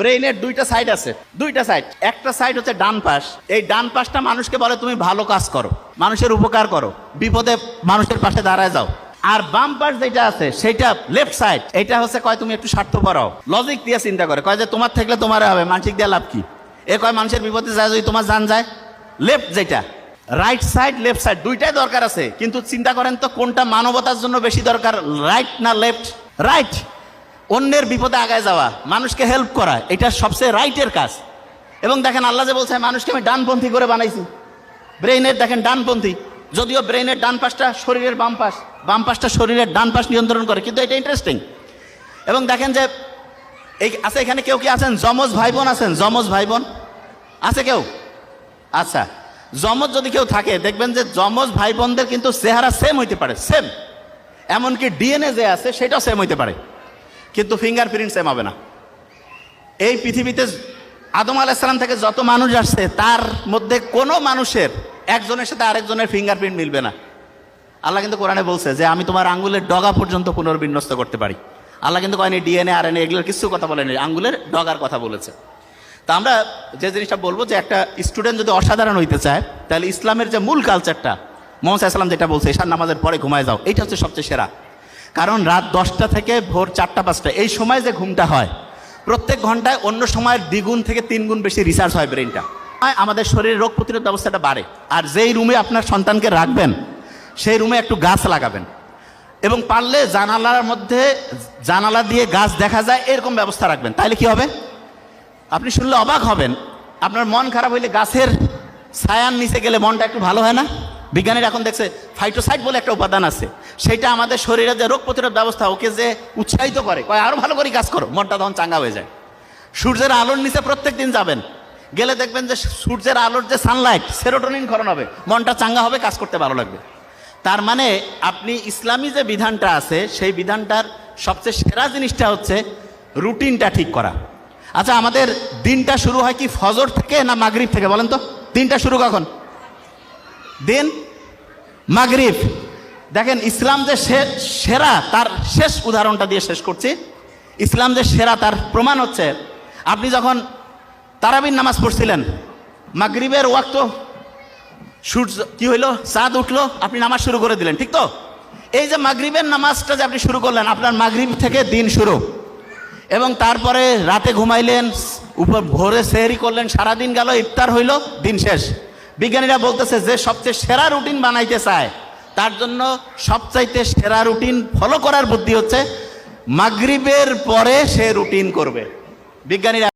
ব্রেইনের দুইটা সাইড আছে। দুইটা সাইড একটা সাইড হচ্ছে ডান পাশ। এই ডান পাশটা মানুষকে বলে, তুমি ভালো কাজ করো। মানুষের উপকার করো। বিপদে মানুষের পাশে দাঁড়ায় যাও। আর বাম পাশ যেটা আছে, সেটা লেফট সাইড এটা হচ্ছে, কয়, তুমি একটু স্বার্থ পড়াও লজিক দিয়ে চিন্তা করে, কয় যে, তোমার থাকলে তোমার হবে, মানসিক দিয়ে লাভ কি? এ কয়, মানুষের বিপদে যায় যদি তোমার জান যায়। লেফট যেটা। রাইট সাইড লেফট সাইড দুইটাই দরকার আছে। কিন্তু চিন্তা করেন তো, কোনটা মানবতার জন্য বেশি দরকার রাইট না লেফট রাইট অন্যের বিপদে আগায় যাওয়া, মানুষকে হেল্প করা, এটা সবচেয়ে রাইটের কাজ। এবং দেখেন আল্লাহ যে বলছে মানুষকে আমি ডানপন্থী করে বানাইছি। ব্রেইনের দেখেন ডানপন্থী। যদিও ব্রেইনের ডান পাশটা শরীরের বাম পাশ, বাম পাশটা শরীরের ডান পাশ নিয়ন্ত্রণ করে, কিন্তু এটা ইন্টারেস্টিং এবং দেখেন যে, এই আছে এখানে কেউ কি আছেন? যমজ ভাই বোন আছেন? যমজ ভাই বোন আছে কেউ? আচ্ছা যমজ যদি কেউ থাকে, দেখবেন যে যমজ ভাই বোনদের কিন্তু চেহারা সেম হইতে পারে সেম এমনকি ডিএনএ যে আছে, সেটাও সেম হইতে পারে। কিন্তু ফিঙ্গারপ্রিন্ট সেম হবে না। এই পৃথিবীতে আদম আলাইসালাম থেকে যত মানুষ আসছে, তার মধ্যে কোনো মানুষের একজনের সাথে আরেকজনের ফিঙ্গারপ্রিন্ট মিলবে না। আল্লাহ কিন্তু কোরআনে বলছে যে, আমি তোমার আঙ্গুলের ডগা পর্যন্ত পুনর্বিন্যস্ত করতে পারি। আল্লাহ কিন্তু কয়নি, ডিএনএ আর এনএ এগুলোর কিছু কথা বলেনি, আঙ্গুলের ডগার কথা বলেছে। তা আমরা যে জিনিসটা বলব যে, একটা স্টুডেন্ট যদি অসাধারণ হইতে চায়, তাহলে ইসলামের যে মূল কালচারটা মোহাম্মদ সাল্লাম যেটা বলছে এশার নামাজের পরে ঘুমায় যাও, এইটা হচ্ছে সবচেয়ে সেরা। কারণ রাত দশটা থেকে ভোর চারটা, পাঁচটা, এই সময় যে ঘুমটা হয়, প্রত্যেক ঘন্টায় অন্য সময়ের দ্বিগুণ থেকে তিন গুণ বেশি রিসার্চ হয় ব্রেনটা আমাদের শরীরের রোগ প্রতিরোধ ব্যবস্থাটা বাড়ে। আর যেই রুমে আপনার সন্তানকে রাখবেন, সেই রুমে একটু গাছ লাগাবেন। এবং পারলে জানালার মধ্যে জানালা দিয়ে গাছ দেখা যায়, এরকম ব্যবস্থা রাখবেন। তাহলে কি হবে? আপনি শুনলে অবাক হবেন। আপনার মন খারাপ হইলে গাছের ছায়ার নিচে গেলে মনটা একটু ভালো হয় না? বিজ্ঞানীরা এখন দেখছে ফাইটোসাইড বলে একটা উপাদান আছে। সেটা আমাদের শরীরে যে রোগ প্রতিরোধ ব্যবস্থা, ওকে যে উৎসাহিত করে, কয়, আরও ভালো করে কাজ করো, মনটা তখন চাঙ্গা হয়ে যায়। সূর্যের আলোর নিচে প্রত্যেক দিন যাবেন, গেলে দেখবেন যে সূর্যের আলোর যে সানলাইট সেরোটোনিন ক্ষরণ হবে, মনটা চাঙ্গা হবে, কাজ করতে ভালো লাগবে। তার মানে আপনি ইসলামী যে বিধানটা আছে, সেই বিধানটার সবচেয়ে সেরা জিনিসটা হচ্ছে রুটিনটা ঠিক করা। আচ্ছা আমাদের দিনটা শুরু হয় কি ফজর থেকে না মাগরিব থেকে, বলেন তো? দিনটা শুরু কখন? দিন মাগরিব। দেখেন, ইসলাম যে সেরা তার শেষ উদাহরণটা দিয়ে শেষ করছি। ইসলাম যে সেরা তার প্রমাণ হচ্ছে, আপনি যখন তারাবির নামাজ পড়ছিলেন, মাগরিবের ওয়াক্ত সূর্য কি হইল? চাঁদ উঠল, আপনি নামাজ শুরু করে দিলেন, ঠিক তো? এই যে মাগরিবের নামাজটা যে আপনি শুরু করলেন, আপনার মাগরিব থেকে দিন শুরু। এবং তারপরে রাতে ঘুমাইলেন, উপর ভোরে সেহরি করলেন, সারাদিন গেল, ইফতার হইল, দিন শেষ। বিজ্ঞানীরা বলতেছে যে সবচেয়ে সেরা রুটিন বানাইতে চায়, তার জন্য সবচাইতে সেরা রুটিন ফলো করার বুদ্ধি হচ্ছে, মাগরিবের পরে সে রুটিন করবে। বিজ্ঞানীরা